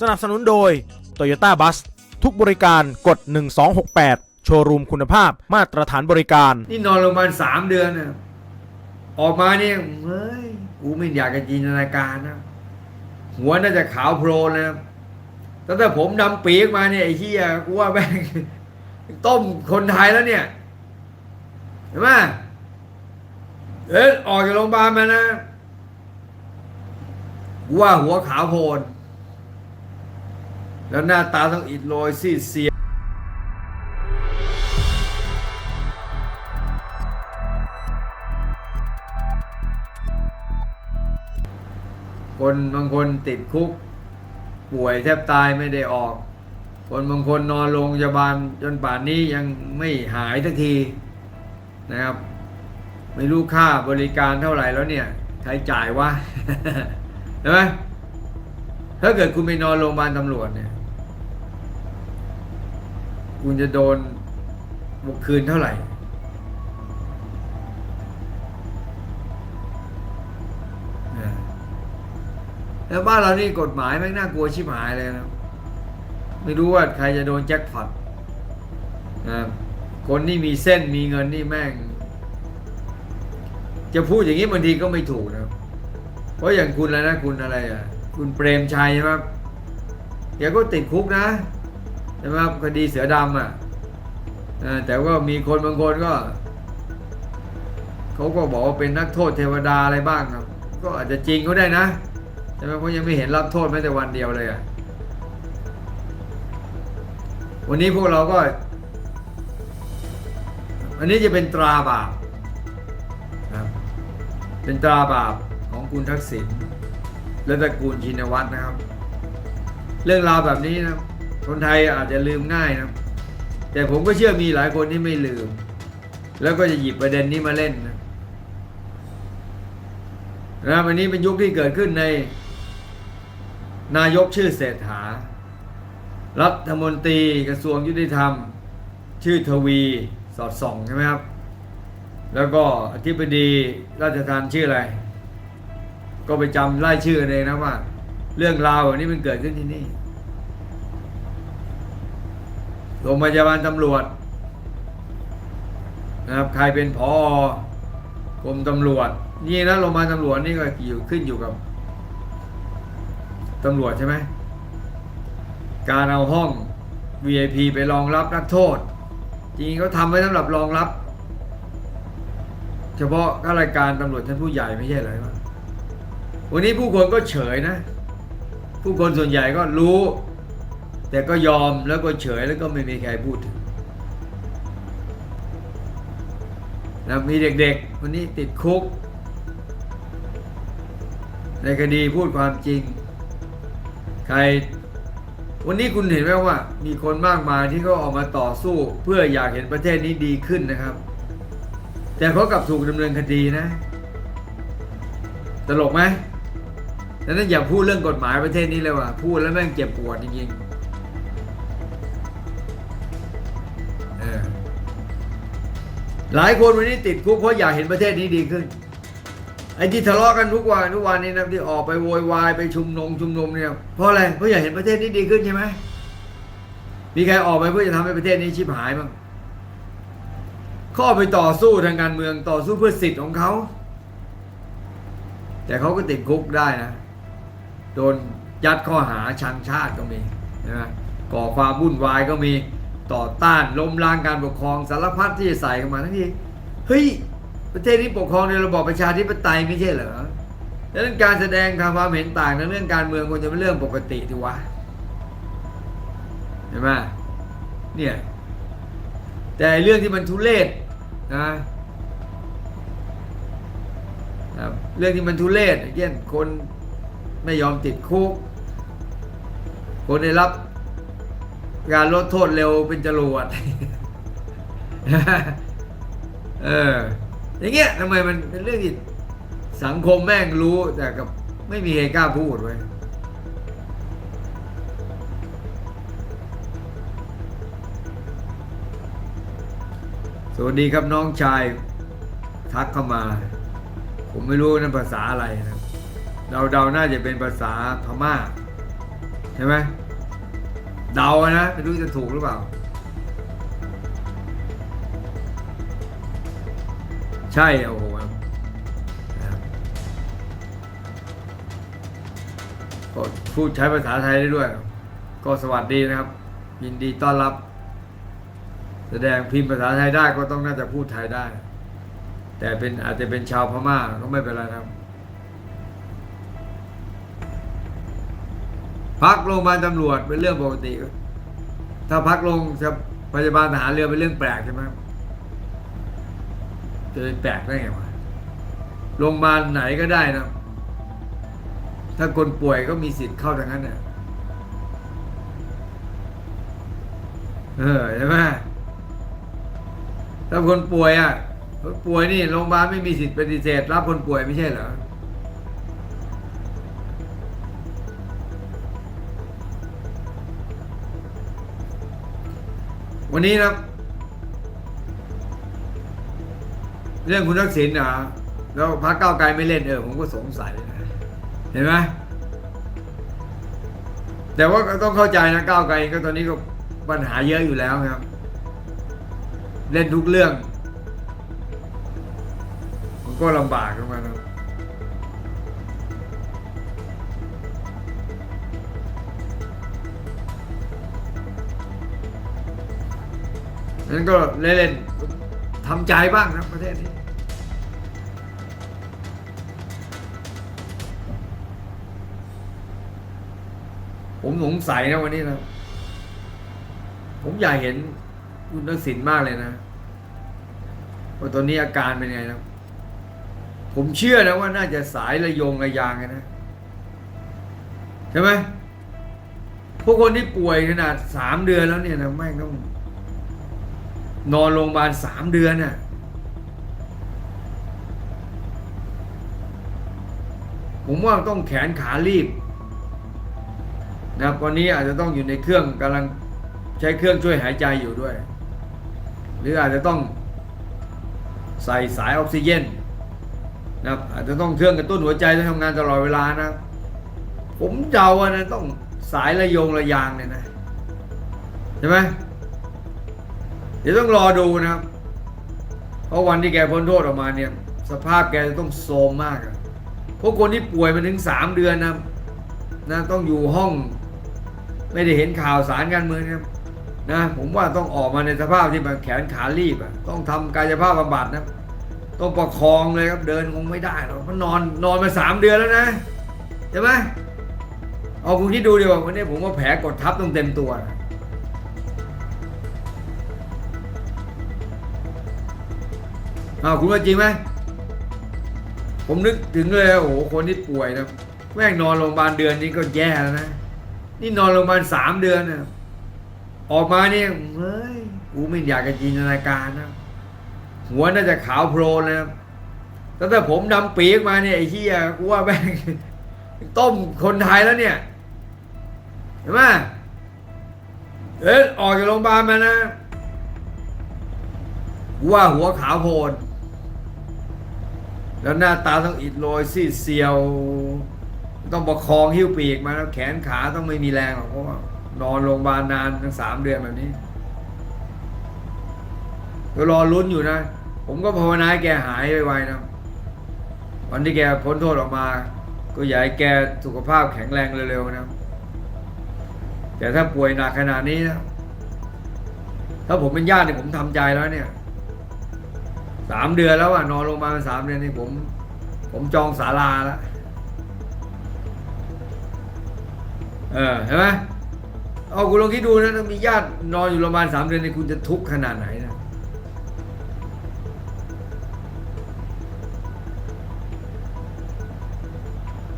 สนับสนุนโดย Toyota Bus ทุกบริการกด 1268 โชว์รูมคุณภาพมาตรฐานบริการ นี่นอนโรงพยาบาลสามเดือนนะออกมาเนี่ยเฮ้ยกูไม่อยากจะจินตนาการนะ หัวน่าจะขาวโพลนเลยนะตั้งแต่ผมดำปีกมาเนี่ยไอ้เหี้ยกูว่าแม่งต้มคนไทยแล้วเนี่ย เห็นไหมเอ๊ะออกจากโรงพยาบาลมานะกูว่าหัวขาวโพลน แล้วหน้าตาต้องอิดโรยซีดเซียคนบางคนติดคุก ป่วยแทบตายไม่ได้ออก คนบางคนนอนโรงพยาบาลจนป่านนี้ยังไม่หายสักทีนะครับ ไม่รู้ค่าบริการเท่าไหร่แล้วเนี่ย ใครจ่ายวะใช่ไหมถ้าเกิดคุณไปนอนโรงพยาบาลตำรวจเนี่ย คุณจะโดนบกคืนเท่าไหร่ แล้วบ้านเรานี่กฎหมายแม่งน่ากลัวชิบหายเลยนะ ไม่รู้ว่าใครจะโดนแจ็คพอตคนที่มีเส้นมีเงินนี่แม่ง จะพูดอย่างนี้บางทีก็ไม่ถูกนะ เพราะอย่างคุณแล้วนะคุณอะไรอะ คุณเปรมชัยใช่ไหมครับแกก็ติดคุกนะ ใช่ไหมครับคดีเสือดำอะแต่ว่ามีคนบางคนก็เขาก็บอกว่าเป็นนักโทษเทวดาอะไรบ้างครับ ก็อาจจะจริงก็ได้นะใช่ไหมเพราะยังไม่เห็นรับโทษแม้แต่วันเดียวเลยอะวันนี้พวกเราก็ อันนี้จะเป็นตราบาปนะครับเป็นตราบาปของคุณทักษิณและตระกูลชินวัตรนะครับ เรื่องราวแบบนี้นะ คนไทยอาจจะลืมง่ายนะ แต่ผมก็เชื่อมีหลายคนที่ไม่ลืม แล้วก็จะหยิบประเด็นนี้มาเล่นนะนะครับอันนี้เป็นยุคที่เกิดขึ้นใน นายกชื่อเศรษฐา รัฐมนตรีกระทรวงยุติธรรม ชื่อทวีสอดส่องใช่ไหมครับ แล้วก็อธิบดีราชทานชื่ออะไร ก็ไปจำไล่ชื่อเองนะว่า เรื่องราวอันนี้มันเกิดขึ้นที่นี่ โรงพยาบาลตำรวจนะครับใครเป็นพอกรมตำรวจ นี่นะโรงพยาบาลตำรวจนี่ก็อยู่ขึ้นอยู่กับตำรวจใช่ไหมการเอาห้อง VIP ไปรองรับนักโทษ จริงเขาทำไว้สำหรับรองรับ เฉพาะข้าราชการตำรวจท่านผู้ใหญ่ไม่ใช่เหรอวะวันนี้ผู้คนก็เฉยนะ ผู้คนส่วนใหญ่ก็รู้ แต่ก็ยอมแล้วก็เฉยแล้วก็ไม่มีใครพูดถึงนะมีเด็กๆวันนี้ติดคุก ในคดีพูดความจริง ใคร วันนี้คุณเห็นไหมว่า มีคนมากมายที่เขาออกมาต่อสู้ เพื่ออยากเห็นประเทศนี้ดีขึ้นนะครับ แต่เขากลับถูกดำเนินคดีนะ ตลกไหมดังนั้นอย่าพูดเรื่องกฎหมายประเทศนี้เลยว่ะพูดแล้วแม่งเจ็บปวดจริงๆ หลายคนวันนี้ติดคุกเพราะอยากเห็นประเทศนี้ดีขึ้น ไอ้ที่ทะเลาะกันทุกวันทุกวันนี้นะที่ออกไปโวยวายไปชุมนุมชุมนุมเนี่ยเพราะอะไรเพราะอยากเห็นประเทศนี้ดีขึ้นใช่ไหมมีใครออกไปเพื่อจะทำให้ประเทศนี้ชิบหายบ้างขาอไปต่อสู้ทางการเมืองต่อสู้เพื่อสิทธิ์ของเขา แต่เขาก็ติดคุกได้นะ โดนยัดข้อหาชังชาติก็มีใช่ไหมก่อความวุ่นวายก็มี ต่อต้านล้มล้างการปกครองสารพัดที่จะใส่เข้ามาทั้งที่เฮ้ยประเทศนี้ปกครองในระบอบประชาธิปไตยไม่ใช่เหรอดังนั้นการแสดงทางความเห็นต่างในเรื่องการเมืองควรจะเป็นเรื่องปกติทีวะเห็นไหมเนี่ยแต่เรื่องที่มันทุเลศนะเรื่องที่มันทุเลศเช่นคนไม่ยอมติดคุก คนได้รับ การลดโทษเร็วเป็นจรวดเออ อย่างเงี้ยทำไมมันเป็นเรื่องที่สังคมแม่งรู้แต่กับไม่มีใครกล้าพูดไว้สวัสดีครับน้องชาย ทักเข้ามา ผมไม่รู้นั่นภาษาอะไรนะเราเดาน่าจะเป็นภาษาพม่า ใช่ไหม เดานะไม่รู้จะถูกหรือเปล่า ใช่โอ้โหก็พูดใช้ภาษาไทยได้ด้วย ก็สวัสดีนะครับ ยินดีต้อนรับ แสดงพิมพ์ภาษาไทยได้ก็ต้องน่าจะพูดไทยได้ แต่เป็นอาจจะเป็นชาวพม่าก็ไม่เป็นไรนะครับ พักโรงพยาบาลตำรวจเป็นเรื่องปกติ ถ้าพักโรงพยาบาลทหารเรือเป็นเรื่องแปลกใช่ไหมจะเป็นแปลกได้ไงวะโรงพยาบาลไหนก็ได้นะ ถ้าคนป่วยก็มีสิทธิ์เข้าทางนั้นเนี่ยเออใช่ไหมถ้าคนป่วยอะคนป่วยนี่โรงพยาบาลไม่มีสิทธิ์ปฏิเสธรับคนป่วยไม่ใช่เหรอ วันนี้นะเรื่องคุณทักษิณนะแล้วพรรคก้าวไกลไม่เล่นเออผมก็สงสัยนะเห็นไหมแต่ว่าต้องเข้าใจนะก้าวไกลก็ตอนนี้ก็ปัญหาเยอะอยู่แล้วครับ เล่นทุกเรื่อง มันก็ลำบากขึ้นมานะนั้ นั่นก็เล่นๆทำใจบ้างนะประเทศนี้ ผมสงสัยนะวันนี้นะ ผมอยากเห็นคุณทักษิณมากเลยนะว่าตอนนี้อาการเป็นไงนะผมเชื่อนะว่าน่าจะสายระยงระยางนะ ใช่ไหมพวกคนที่ป่วยขนาดสามเดือนแล้วเนี่ยนะแม่ต้อง นอนโรงพยาบาลสามเดือนน่ะผมว่าต้องแขนขารีบนะครับวันนี้อาจจะต้องอยู่ในเครื่องกำลังใช้เครื่องช่วยหายใจอยู่ด้วย หรืออาจจะต้องใส่สายออกซิเจนนะครับอาจจะต้องเครื่องกระตุ้นหัวใจต้องทำงานตลอดเวลานะ ผมเดาว่านะต้องสายระยงระยางเนี่ยนะใช่ไหม ดี๋ยวต้องรอดูนะครับ เพราะวันที่แกพ้นโทษออกมาเนี่ย สภาพแกจะต้องโทรมมากอะเพราะคนที่ป่วยมาถึงสามเดือนนะนะต้องอยู่ห้อง ไม่ได้เห็นข่าวสารการเมืองนะนะผมว่าต้องออกมาในสภาพที่มันแขนขารีบอะต้องทำกายภาพบำบัดนะต้องประคองเลยครับเดินคงไม่ได้หรอกเพราะนอนนอนมาสามเดือนแล้วนะใช่ไหมเอาคุณคิดดูดีกว่าวันนี้ผมว่าแผลกดทับต้องเต็มตัวนะ อาคุณว่าจริงไหมผมนึกถึงเลยโอ้โหคนที่ป่วยนะแม่งนอนโรงพยาบาลเดือนนี้ก็แย่แล้วนะนี่นอนโรงพยาบาลสามเดือนนะออกมาเนี่ยเฮ้ยกูไม่อยากจะจินตนาการนะหัวน่าจะขาวโพลนนะครับแต่ถ้าผมดำปีกมาเนี่ยไอ้เหี้ยกูว่าแม่งต้มคนไทยแล้วเนี่ยเห็นไหมเอ๊ะออกจากโรงพยาบาลมานะกูว่าหัวขาวโพลน แล้วหน้าตาต้องอิดโรยซีดเซียว ต้องประคองหิ้วปีกมาแล้วแขนขาต้องไม่มีแรงหรอกเพราะว่านอนโรงพยาบาลนานทั้งสามเดือนแบบนี้ก็รอลุ้นอยู่นะ ผมก็ภาวนาให้แกหายไวๆนะ วันที่แกพ้นโทษออกมา ก็อยากให้แกสุขภาพแข็งแรงเร็วๆนะ แต่ถ้าป่วยหนักขนาดนี้นะ ถ้าผมเป็นญาติเนี่ยผมทำใจแล้วเนี่ย สามเดือนแล้วอะนอนโรงพยาบาลสามเดือนนี่ผม ผมจองศาลาแล้วเออเห็นไหมเอาคุณลองคิดดูนะถ้ามีญาตินอนอยู่โรงพยาบาลสามเดือนนี่คุณจะทุกข์ขนาดไหนนะ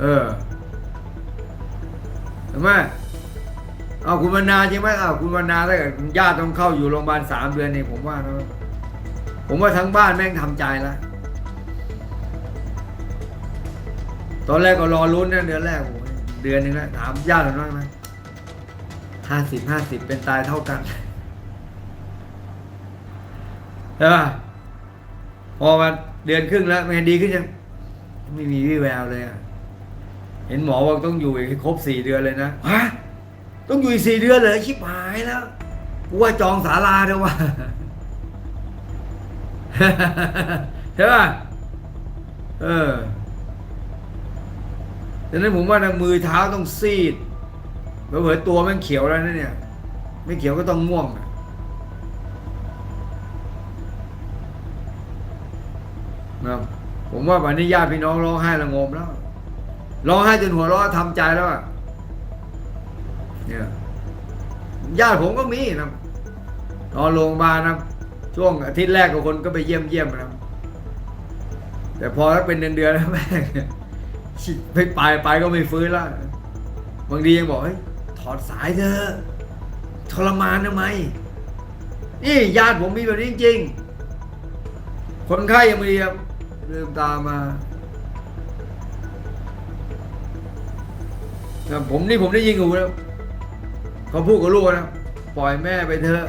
เออเห็นไหมเอาคุณวรรณาใช่ไหมเอาคุณวรรณาถ้าเกิดญาติต้องเข้าอยู่โรงพยาบาลสามเดือนนี่ผมว่านะ ผมว่าทั้งบ้านแม่งทำใจแล้ว ตอนแรกก็รอลุ้นนะเดือนแรกโอ้โหเดือนหนึ่งแล้วถามญาติเราหน่อยไหมห้าสิบห้าสิบเป็นตายเท่ากันใช่ป่ะพอมาเดือนครึ่งแล้วมันดีขึ้นยังไม่มีวี่แววเลยอะเห็นหมอบอกต้องอยู่อีกให้ครบสี่เดือนเลยนะฮะต้องอยู่อีกสี่เดือนเลยชิบหายแล้วกูว่าจองศาลาเถอะว่า ใช่ป่ะเออดังนั้นผมว่านะมือเท้าต้องซีดเผลอๆตัวมันเขียวแล้วนะเนี่ย ไม่เขียวก็ต้องม่วงนะครับผมว่าวันนี้ญาติพี่น้องร้องไห้ระงมแล้วร้องไห้จนหัวเราะทำใจแล้วอะเนี่ยญาติผมก็มีนะนอนโรงพยาบาลนะ ช่วงอาทิตย์แรกกับคนก็ไปเยี่ยมเยี่ยมนะแต่พอถ้าเป็นเดือนเดือนแล้วแม่งไม่ไปไปก็ไม่ฟื้นล้วบางทียังบอกเฮ้ยถอดสายเถอะทรมานทำไมนี่ญาติผมมีแบบนี้จริงๆคนไข้ยังไม่ดีครับลืมตามาผมนี่ผมได้ยินอยู่แล้วเขาพูดกับลูกนะปล่อยแม่ไปเถอะ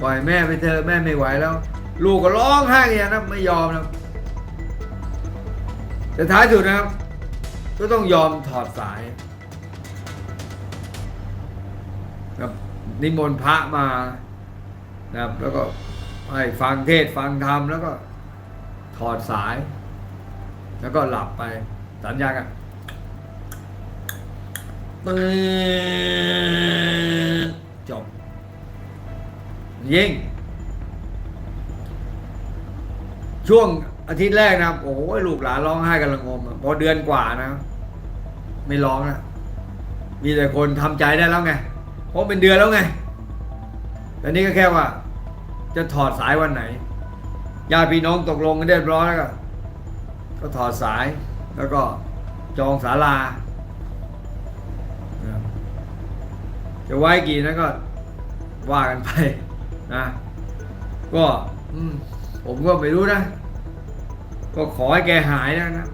ปล่อยแม่ไปเถอะแม่ไม่ไหวแล้ว ลูกก็ร้องไห้อย่างนะไม่ยอมนะแต่ท้ายสุดนะครับ ก็ต้องยอมถอดสายนะครับนิมนต์พระมานะครับ แล้วก็ให้ฟังเทศฟังธรรมแล้วก็ถอดสาย แล้วก็หลับไปสัญญากันตื่นจบ ยิ่ง ช่วงอาทิตย์แรกนะโอ้ยลูกหลานร้องไห้กันละงมพอเดือนกว่านะ ไม่ร้องนะมีแต่คนทำใจได้แล้วไงเพราะเป็นเดือนแล้วไงแต่นี่ก็แค่ว่า จะถอดสายวันไหนญาติพี่น้องตกลงกันเรียบร้อยแล้วก็ก็ถอดสายแล้วก็จองศาลาจะไว้กี่นั้นก็ว่ากันไป นะก็ผมก็ไม่รู้นะ ก็ขอให้แกหายนะนะ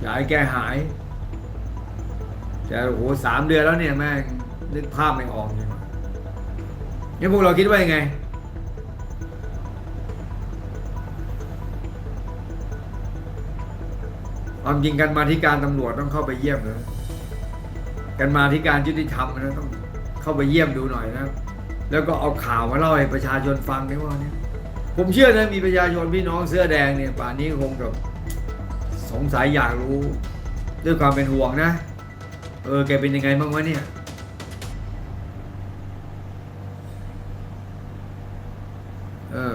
อยากให้แกหายแต่โอ้โหสามเดือนแล้วเนี่ยแม่งนึกภาพไม่ออกเลยนี่พวกเราคิดว่ายังไง ความจริงกันมาที่การตำรวจต้องเข้าไปเยี่ยมเลยกันมาที่การยุติธรรมนะต้อง เข้าไปเยี่ยมดูหน่อยนะแล้วก็เอาข่าวมาเล่าให้ประชาชนฟังได้ว่าเนี่ยผมเชื่อนะมีประชาชนพี่น้องเสื้อแดงเนี่ยป่านนี้คงแบบสงสัยอยากรู้ด้วยความเป็นห่วงนะ เออแกเป็นยังไงบ้างวะเนี่ยเออ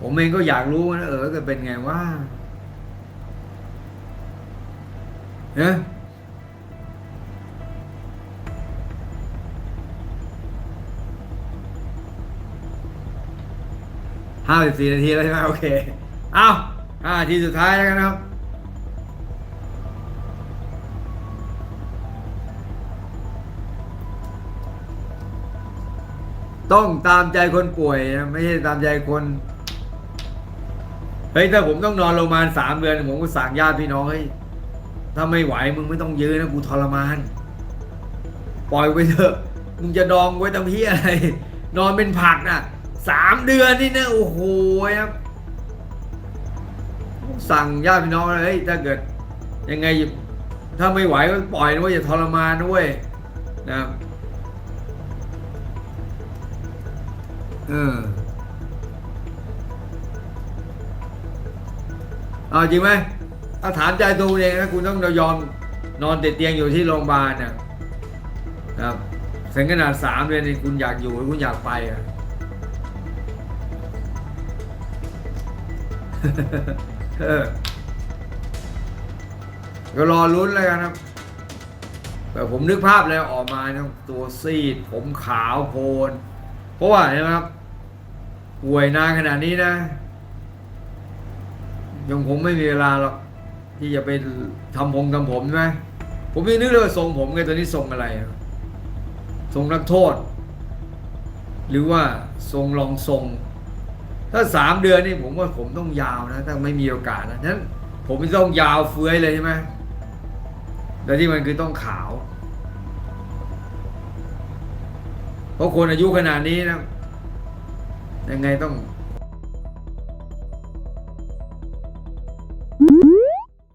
ผมเองก็อยากรู้นะเออจะเป็นไงว่าเนะห้าสิบสี่นาทีแล้วใช่ไหมโอเค เอาห้านาทีสุดท้ายแล้วกันนะครับต้องตามใจคนป่วยนะไม่ใช่ตามใจคนเฮ้ยถ้าผมต้องนอนโรงพยาบาลสามเดือนผมก็สั่งญาติพี่น้องเฮ้ย ถ้าไม่ไหวมึงไม่ต้องยืนนะกูทรมาน ปล่อยไปเถอะ มึงจะดองไว้ทำเพี้ยอะไร นอนเป็นผักน่ะสามเดือนนี่นะโอ้โหครับสั่งญาติพี่น้องเลยถ้าเกิด ยังไง ถ้าไม่ไหวก็ปล่อยนะเว้ยอย่าทรมานนะเว้ยนะครับเออเอาจริงไหม ถ้าถามใจตัวคุณเองนะคุณต้องยอมนอนติดเตียงอยู่ที่โรงพยาบาลนะครับถึงขนาดสามเดือนนี่คุณอยากอยู่หรือคุณอยากไปอะก็รอลุ้นเลยกันครับ แต่ผมนึกภาพแล้วออกมาตัวซีด ผมขาวโพลนเพราะว่าเห็นไหมครับป่วยนานขนาดนี้นะยังผมไม่มีเวลาหรอก ที่จะไปทำผมทำผมใช่ไหมผมยังนึกเลยว่าทรงผมไงตอนนี้ทรงอะไรอะทรงนักโทษ หรือว่าทรงรองทรง ถ้าสามเดือนนี่ผมว่าผมต้องยาวนะถ้าไม่มีโอกาสนะฉะนั้นผมจะต้องยาวเฟื้อยเลยใช่ไหมแต่ที่มันคือต้องขาว เพราะคนอายุขนาดนี้นะยังไงต้อง